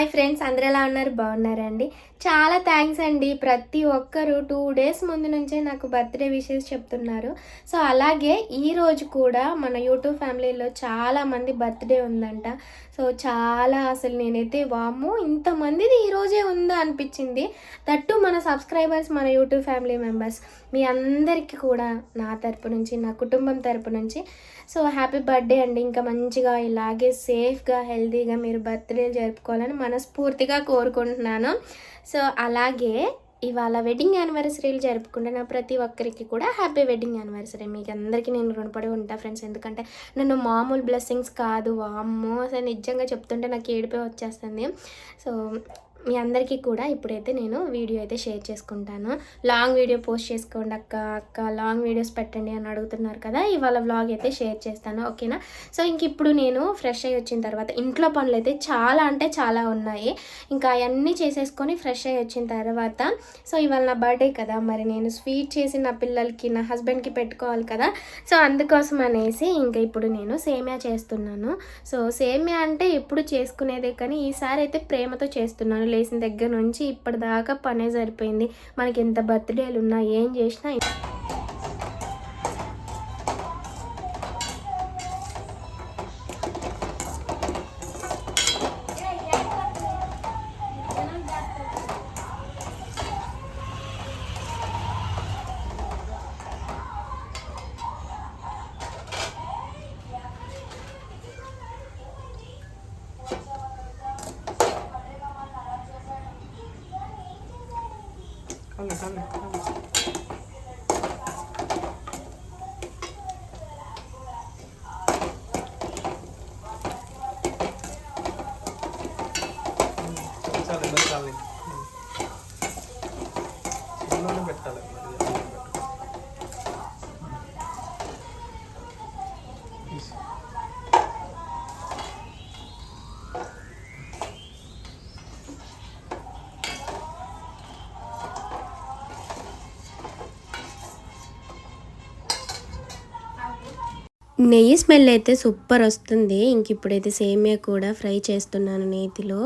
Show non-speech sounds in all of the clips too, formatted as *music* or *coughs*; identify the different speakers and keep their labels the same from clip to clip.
Speaker 1: Hi friends అందరు ఎలా ఉన్నారు? బాగున్నారండి. చాలా థ్యాంక్స్ అండి. ప్రతి ఒక్కరు టూ డేస్ ముందు నుంచే నాకు బర్త్డే విషెస్ చెప్తున్నారు. సో అలాగే ఈరోజు కూడా మన యూట్యూబ్ ఫ్యామిలీలో చాలామంది బర్త్డే ఉందంట. సో చాలా అసలు నేనైతే వాము ఇంతమందిది ఈ రోజే ఉందా అనిపించింది. తట్టు మన సబ్స్క్రైబర్స్ మన యూట్యూబ్ ఫ్యామిలీ మెంబర్స్ మీ అందరికీ కూడా నా తరపు నుంచి నా కుటుంబం తరపు నుంచి. సో హ్యాపీ బర్త్డే అండి. ఇంకా మంచిగా ఇలాగే సేఫ్గా హెల్తీగా మీరు బర్త్డేలు జరుపుకోవాలని మనస్ఫూర్తిగా కోరుకుంటున్నాను. సో అలాగే ఇవాళ వెడ్డింగ్ యానివర్సరీలు జరుపుకుంటున్న ప్రతి ఒక్కరికి కూడా హ్యాపీ వెడ్డింగ్ యానివర్సరీ మీకు అందరికీ నేను రుణపడి ఉంటా ఫ్రెండ్స్ ఎందుకంటే నన్ను మామూలు బ్లెస్సింగ్స్ కాదు. వామ్మో! అసలు నిజంగా చెప్తుంటే నాకు ఏడిపోయి వచ్చేస్తుంది. సో మీ అందరికీ కూడా ఇప్పుడైతే నేను వీడియో అయితే షేర్ చేసుకుంటాను. లాంగ్ వీడియో పోస్ట్ చేసుకోండి అక్క అక్క లాంగ్ వీడియోస్ పెట్టండి అని అడుగుతున్నారు కదా ఇవాళ వ్లాగ్ అయితే షేర్ చేస్తాను ఓకేనా? సో ఇంక ఇప్పుడు నేను ఫ్రెష్ అయ్యి వచ్చిన తర్వాత ఇంట్లో పనులు అయితే చాలా అంటే చాలా ఉన్నాయి. ఇంకా అవన్నీ చేసేసుకొని ఫ్రెష్ అయ్యి వచ్చిన తర్వాత సో ఇవాళ నా బర్త్డే కదా మరి నేను స్వీట్ చేసి నా పిల్లలకి నా హస్బెండ్కి పెట్టుకోవాలి కదా సో అందుకోసం అనేసి ఇంకా ఇప్పుడు నేను సేమియా చేస్తున్నాను. సో సేమియా అంటే ఎప్పుడు చేసుకునేదే కానీ ఈసారి అయితే ప్రేమతో చేస్తున్నాను. లేచిన దగ్గర నుంచి ఇప్పటిదాకా పనే సరిపోయింది. మనకి ఎంత బర్త్డేలు ఉన్నా ఏం చేసినా నెయ్యి స్మెల్ అయితే సూపర్ వస్తుంది. ఇంక ఇప్పుడైతే సేమియా కూడా ఫ్రై చేస్తున్నాను నేతిలో.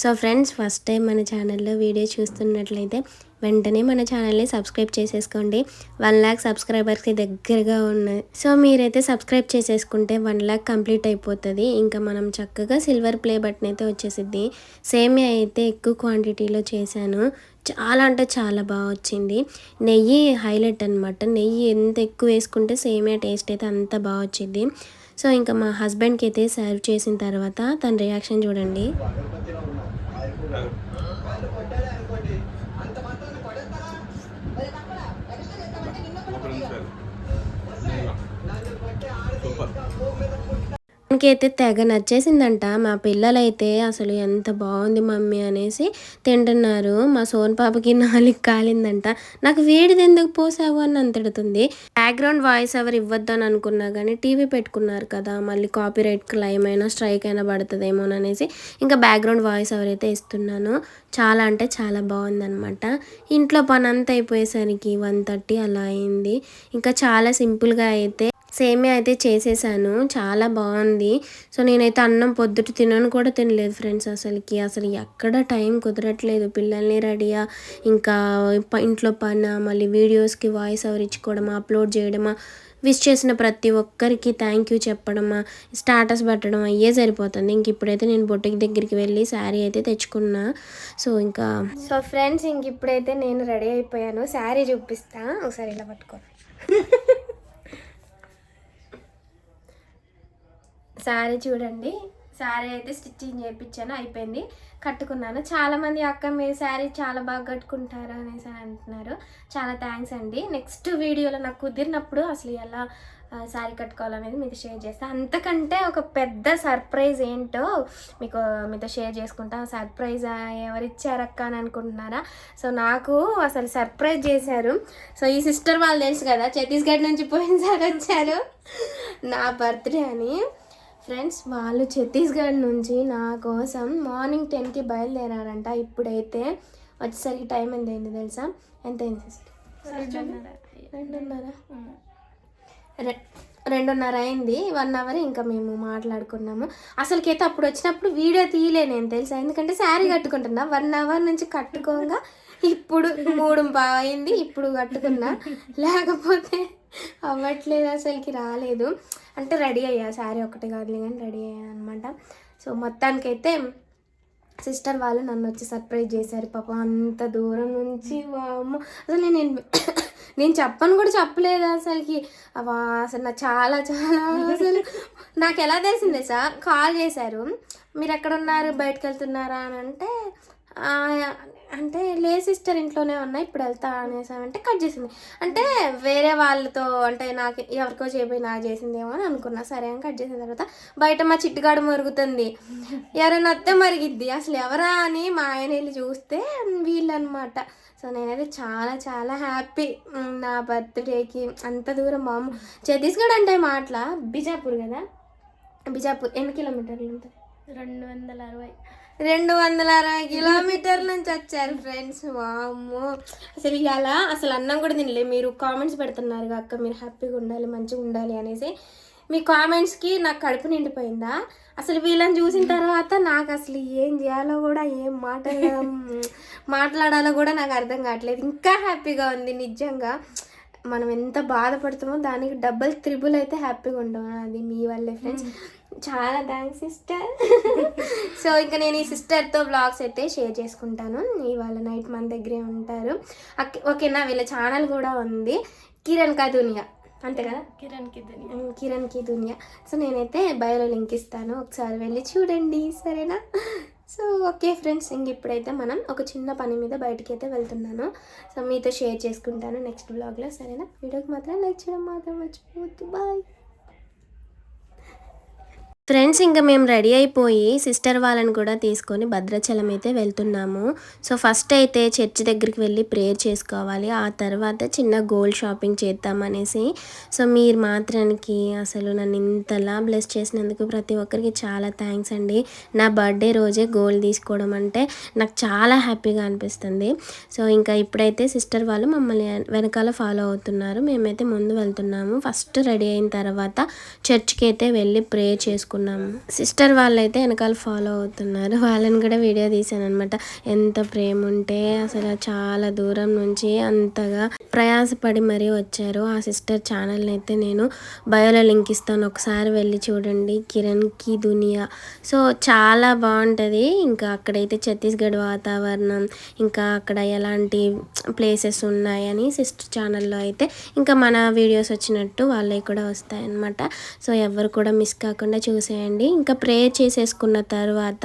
Speaker 1: సో ఫ్రెండ్స్ ఫస్ట్ టైం మన ఛానల్లో వీడియో చూస్తున్నట్లయితే వెంటనే మన ఛానల్ని సబ్స్క్రైబ్ చేసేసుకోండి. వన్ ల్యాక్ సబ్స్క్రైబర్స్కి దగ్గరగా ఉన్నాయి సో మీరైతే సబ్స్క్రైబ్ చేసేసుకుంటే వన్ ల్యాక్ కంప్లీట్ అయిపోతుంది. ఇంకా మనం చక్కగా సిల్వర్ ప్లే బటన్ అయితే వచ్చేసిద్ది. సేమియా అయితే ఎక్కువ క్వాంటిటీలో చేశాను. చాలా అంటే చాలా బాగా వచ్చింది. నెయ్యి హైలైట్ అనమాట నెయ్యి ఎంత ఎక్కువ వేసుకుంటే సేమియా టేస్ట్ అయితే అంత బాగా వచ్చింది సో ఇంకా మా హస్బెండ్కి అయితే సర్వ్ చేసిన తర్వాత తన రియాక్షన్ చూడండి.
Speaker 2: ఒక
Speaker 1: అయితే తెగ నచ్చేసిందంట. మా పిల్లలైతే అసలు ఎంత బాగుంది మమ్మీ అనేసి తింటున్నారు. మా సోన్ పాపకి నాలుగు కాలిందంట. నాకు వేడిది ఎందుకు పోసావు అని అంతడుతుంది బ్యాక్గ్రౌండ్ వాయిస్ ఎవరు ఇవ్వద్దు అని అనుకున్నా కానీ టీవీ పెట్టుకున్నారు కదా. మళ్ళీ కాపీ రైట్ క్లైమ్ అయినా స్ట్రైక్ అయినా పడుతుందేమో అనేసి ఇంకా బ్యాక్గ్రౌండ్ వాయిస్ ఎవరైతే ఇస్తున్నాను చాలా అంటే చాలా బాగుందనమాట ఇంట్లో పని అంతా అయిపోయేసరికి వన్ థర్టీ అలా అయింది. ఇంకా చాలా సింపుల్గా అయితే సేమియా అయితే చేసేసాను. చాలా బాగుంది. సో నేనైతే అన్నం పొద్దుట తినను కూడా తినలేదు ఫ్రెండ్స్ అసలుకి. అసలు ఎక్కడ టైం కుదరట్లేదు. పిల్లల్ని రెడీగా ఇంకా ఇంట్లో పని? మళ్ళీ వీడియోస్కి వాయిస్ ఓవర్ ఇచ్చుకోవడమా? అప్లోడ్ చేయడమా? విష్ చేసిన ప్రతి ఒక్కరికి థ్యాంక్ యూ చెప్పడమా? స్టాటస్ పెట్టడం అయ్యే సరిపోతుంది. ఇంక ఇప్పుడైతే నేను బొట్టుకి దగ్గరికి వెళ్ళి శారీ అయితే తెచ్చుకున్నా. సో ఇంకా సో ఫ్రెండ్స్ ఇంక ఇప్పుడైతే నేను రెడీ అయిపోయాను. శారీ చూపిస్తా. ఒకసారి ఇలా పట్టుకో. *laughs* శారీ చూడండి. శారీ అయితే స్టిచ్చింగ్ చేయించాను అయిపోయింది. కట్టుకున్నాను. చాలామంది అక్క మీరు శారీ చాలా బాగా కట్టుకుంటారు అనేసి అని అంటున్నారు. చాలా థ్యాంక్స్ అండి. నెక్స్ట్ వీడియోలో నాకు కుదిరినప్పుడు అసలు ఎలా శారీ కట్టుకోవాలనేది మీకు షేర్ చేస్తాను అంతకంటే ఒక పెద్ద సర్ప్రైజ్ ఏంటో మీకు మీతో షేర్ చేసుకుంటా. సర్ప్రైజ్ ఎవరు అని అనుకుంటున్నారా? సో నాకు అసలు సర్ప్రైజ్ చేశారు. సో ఈ సిస్టర్ వాళ్ళు తెలుసు కదా ఛత్తీస్గఢ్ నుంచి పోయినసారి వచ్చారు నా బర్త్డే అని. ఫ్రెండ్స్ వాళ్ళు ఛత్తీస్గఢ్ నుంచి నా కోసం మార్నింగ్ టెన్కి బయలుదేరారంట. ఇప్పుడైతే వచ్చేసరికి టైం ఎంత అయింది తెలుసా? ఎంత అయింది రెండున్నర.
Speaker 3: రెండున్నర. అయింది. వన్ అవర్ ఇంకా మేము మాట్లాడుకున్నాము. అసలుకైతే అప్పుడు వచ్చినప్పుడు వీడియో తీయలే నేను తెలుసా? ఎందుకంటే శారీ కట్టుకుంటున్నా. వన్ అవర్ నుంచి కట్టుకోగా. ఇప్పుడు మూడు అయింది. ఇప్పుడు కట్టుకున్నా. లేకపోతే అవ్వట్లేదు అసలుకి రాలేదు. అంటే రెడీ అయ్యా శారీ ఒకటి కాదులే కానీ రెడీ అయ్యా అనమాట సో మొత్తానికైతే సిస్టర్ వాళ్ళు నన్ను వచ్చి సర్ప్రైజ్ చేశారు. పాపం అంత దూరం నుంచి వామ్మో. అసలు నేను *coughs* నేను చెప్పను కూడా చెప్పలేదు అసలుకి. అవా అసలు నాకు చాలా చాలా అసలు నాకు ఎలా తెలిసిందే సార్ కాల్ చేశారు. మీరు ఎక్కడ ఉన్నారు బయటకు వెళ్తున్నారా అని అంటే అంటే లే సిస్టర్ ఇంట్లోనే ఉన్నా ఇప్పుడు వెళ్తా అనేసామంటే కట్ చేసింది. అంటే వేరే వాళ్ళతో అంటే నాకు ఎవరికో చేయబోయి నాకు చేసిందేమో అని అనుకున్నా. సరే అని కట్ చేసిన తర్వాత బయట మా చిట్టుగాడు మరుగుతుంది. ఎవరైనా వస్తే మరిగిద్ది. అసలు ఎవరా అని మా ఆయన వెళ్ళి చూస్తే వీళ్ళు అనమాట సో నేనైతే చాలా చాలా హ్యాపీ. నా బర్త్డేకి అంత దూరం మా ఛత్తీస్గఢ్ అంటే మాటల బిజాపూర్ కదా? బిజాపూర్ ఎన్ని కిలోమీటర్లు ఉంటుంది?
Speaker 4: రెండు వందల అరవై.
Speaker 3: రెండు వందల అరవై కిలోమీటర్ల నుంచి వచ్చారు ఫ్రెండ్స్. వామ్మో. అసలు ఇవాళ అసలు అన్నం కూడా తినలే. మీరు కామెంట్స్ పెడుతున్నారు అక్క మీరు హ్యాపీగా ఉండాలి మంచిగా ఉండాలి అనేసి. మీ కామెంట్స్కి నాకు కడుపు నిండిపోయిందా? అసలు వీళ్ళని చూసిన తర్వాత నాకు అసలు ఏం చేయాలో కూడా ఏం మాట మాట్లాడాలో కూడా నాకు అర్థం కావట్లేదు. ఇంకా హ్యాపీగా ఉంది నిజంగా. మనం ఎంత బాధపడుతామో దానికి డబ్బులు త్రిబుల్ అయితే హ్యాపీగా ఉంటాం అది మీ వల్లే ఫ్రెండ్స్. చాలా థ్యాంక్స్ సిస్టర్ సో ఇంకా నేను ఈ సిస్టర్తో బ్లాగ్స్ అయితే షేర్ చేసుకుంటాను. ఇవాళ నైట్ మన దగ్గరే ఉంటారు. అక్- ఓకేనా వీళ్ళ ఛానల్ కూడా ఉంది. కిరణ్ కా దునియా. అంతే కదా?
Speaker 4: కిరణ్ కిదని
Speaker 3: ఉమ్, కిరణ్కి దునియా. సో నేనైతే బయోలో లింక్ ఇస్తాను. ఒకసారి వెళ్ళి చూడండి. సరేనా? సో ఓకే ఫ్రెండ్స్ ఇంక ఇప్పుడైతే మనం ఒక చిన్న పని మీద బయటికి అయితే వెళ్తున్నాను. సో మీతో షేర్ చేసుకుంటాను నెక్స్ట్ బ్లాగ్లో సరేనా? వీడియోకి మాత్రం లైక్ చేయడం మాత్రం మర్చిపోవద్దు. బాయ్ ఫ్రెండ్స్ ఇంకా మేము రెడీ అయిపోయి సిస్టర్ వాళ్ళని కూడా తీసుకొని భద్రాచలం అయితే వెళ్తున్నాము. సో ఫస్ట్ అయితే చర్చి దగ్గరికి వెళ్ళి ప్రేయర్ చేసుకోవాలి. ఆ తర్వాత చిన్న గోల్డ్ షాపింగ్ చేద్దామనేసి. సో మీరు మాత్రానికి అసలు నన్ను ఇంతలా బ్లెస్ చేసినందుకు ప్రతి ఒక్కరికి చాలా థ్యాంక్స్ అండి. నా బర్త్డే రోజే గోల్డ్ తీసుకోవడం అంటే నాకు చాలా హ్యాపీగా అనిపిస్తుంది. సో ఇంకా ఇప్పుడైతే సిస్టర్ వాళ్ళు మమ్మల్ని వెనకాల ఫాలో అవుతున్నారు. మేమైతే ముందు వెళ్తున్నాము. ఫస్ట్ రెడీ అయిన తర్వాత చర్చ్కి అయితే వెళ్ళి ప్రే చేసుకున్నాము సిస్టర్ వాళ్ళైతే వెనకాల ఫాలో అవుతున్నారు. వాళ్ళని కూడా వీడియో తీశాను అనమాట ఎంత ప్రేమ ఉంటే అసలు చాలా దూరం నుంచి అంతగా ప్రయాసపడి మరీ వచ్చారు. ఆ సిస్టర్ ఛానల్ని అయితే నేను బయోలో లింక్ ఇస్తాను. ఒకసారి వెళ్ళి చూడండి. కిరణ్కి దునియా. సో చాలా బాగుంటుంది. ఇంకా అక్కడైతే ఛత్తీస్గఢ్ వాతావరణం ఇంకా అక్కడ ఎలాంటి ప్లేసెస్ ఉన్నాయని సిస్టర్ ఛానల్లో అయితే ఇంకా మన వీడియోస్ వచ్చినట్టు వాళ్ళవి కూడా వస్తాయన్నమాట. సో ఎవరు కూడా మిస్ కాకుండా చూసేయండి. ఇంకా ప్రేయర్ చేసేసుకున్న తర్వాత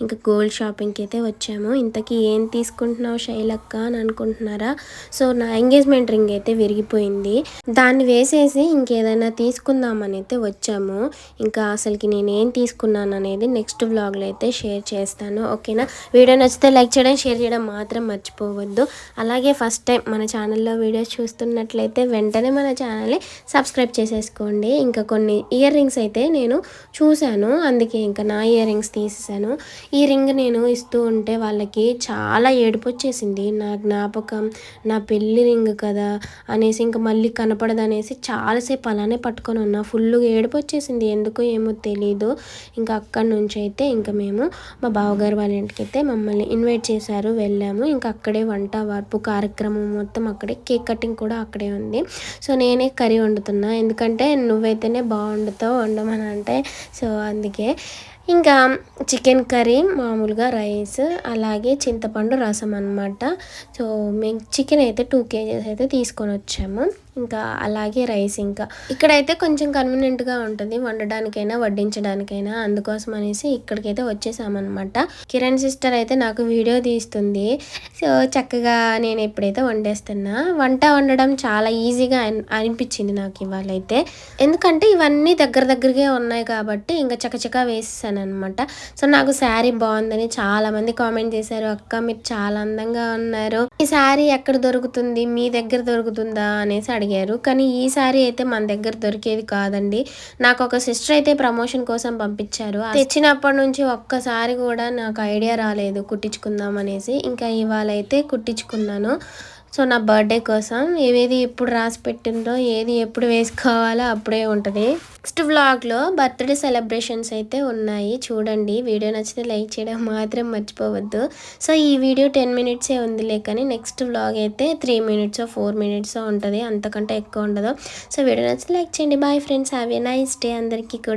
Speaker 3: ఇంకా గోల్డ్ షాపింగ్కి అయితే వచ్చాము. ఇంతకీ ఏం తీసుకుంటున్నావు శైలక్క అని అనుకుంటున్నారా? సో నా ఎంగేజ్మెంట్ రింగ్ అయితే విరిగిపోయింది. దాన్ని వేసేసి ఇంకేదైనా తీసుకుందామని అయితే వచ్చాము. ఇంకా అసలుకి నేను ఏం తీసుకున్నాను అనేది నెక్స్ట్ వ్లాగ్లో అయితే షేర్ చేస్తాను. ఓకేనా? వీడియో నచ్చితే లైక్ చేయడం షేర్ చేయడం మాత్రం మర్చిపోవద్దు. అలాగే ఫస్ట్ టైం మన ఛానల్లో వీడియోస్ చూస్తున్నట్లయితే వెంటనే మన ఛానల్ని సబ్స్క్రైబ్ చేసేసుకోండి. ఇంకా కొన్ని ఇయర్ రింగ్స్ అయితే నేను చూశాను. అందుకే ఇంకా నా ఇయర్ రింగ్స్ తీసేసాను ఈ రింగ్ నేను ఇస్తూ ఉంటే వాళ్ళకి చాలా ఏడుపు వచ్చేసింది. నా జ్ఞాపకం నా పెళ్ళి రింగ్ కదా అనేసి ఇంకా మళ్ళీ కనపడదు అనేసి చాలాసేపు అలానే పట్టుకొని ఉన్నా. ఫుల్గా ఏడుపు వచ్చేసింది ఎందుకో ఏమో తెలీదు. ఇంకా అక్కడి నుంచి అయితే ఇంకా మేము మా బావగారు వాళ్ళ ఇంటికి అయితే మమ్మల్ని ఇన్వైట్ చేశారు. వెళ్ళాము. ఇంకా అక్కడే వంట వార్పు కార్యక్రమం మొత్తం అక్కడే. కేక్ కటింగ్ కూడా అక్కడే ఉంది. సో నేనే కర్రీ వండుతున్నా. ఎందుకంటే నువ్వైతేనే బాగుండుతావు వండమని అంటే సో అందుకే ఇంకా చికెన్ కర్రీ మామూలుగా రైస్ అలాగే చింతపండు రసం అన్నమాట. సో మేము చికెన్ అయితే టూ కేజీస్ అయితే తీసుకొని వచ్చాము. ఇంకా అలాగే రైస్ ఇంకా. ఇక్కడైతే కొంచెం కన్వీనియంట్గా ఉంటుంది. వండడానికైనా వడ్డించడానికైనా అందుకోసం అనేసి ఇక్కడికైతే వచ్చేసామన్నమాట. కిరణ్ సిస్టర్ అయితే నాకు వీడియో తీస్తుంది. సో చక్కగా నేను ఎప్పుడైతే వండేస్తున్నా వంట వండడం చాలా ఈజీగా అనిపించింది నాకు ఇవాళ అయితే ఎందుకంటే ఇవన్నీ దగ్గర దగ్గరగా ఉన్నాయి కాబట్టి ఇంకా చకచకా వేసేసాను అనమాట సో నాకు శారీ బాగుందని చాలా మంది కామెంట్ చేశారు. అక్క మీరు చాలా అందంగా ఉన్నారు. ఈ శారీ ఎక్కడ దొరుకుతుంది? మీ దగ్గర దొరుకుతుందా? అనేసి అడిగారు. కానీ ఈసారి అయితే మన దగ్గర దొరికేది కాదండి. నాకు ఒక సిస్టర్ అయితే ప్రమోషన్ కోసం పంపించారు. తెచ్చినప్పటి నుంచి ఒక్కసారి కూడా నాకు ఐడియా రాలేదు కుట్టించుకుందాం అనేసి. ఇంకా ఇవాళ అయితే కుట్టించుకున్నాను. సో నా బర్త్డే కోసం ఏది ఎప్పుడు రాసి పెట్టిందో ఏది ఎప్పుడు వేసుకోవాలో అప్పుడే ఉంటుంది. నెక్స్ట్ వ్లాగ్లో బర్త్డే సెలబ్రేషన్స్ అయితే ఉన్నాయి. చూడండి వీడియో నచ్చితే లైక్ చేయడం మాత్రం మర్చిపోవద్దు. సో ఈ వీడియో టెన్ మినిట్సే ఉందిలే కానీ నెక్స్ట్ వ్లాగ్ అయితే త్రీ మినిట్స్ ఫోర్ మినిట్స్ ఉంటుంది. అంతకంటే ఎక్కువ ఉండదు. సో వీడియో నచ్చితే లైక్ చేయండి. Bye friends have a nice day అందరికీ కూడా.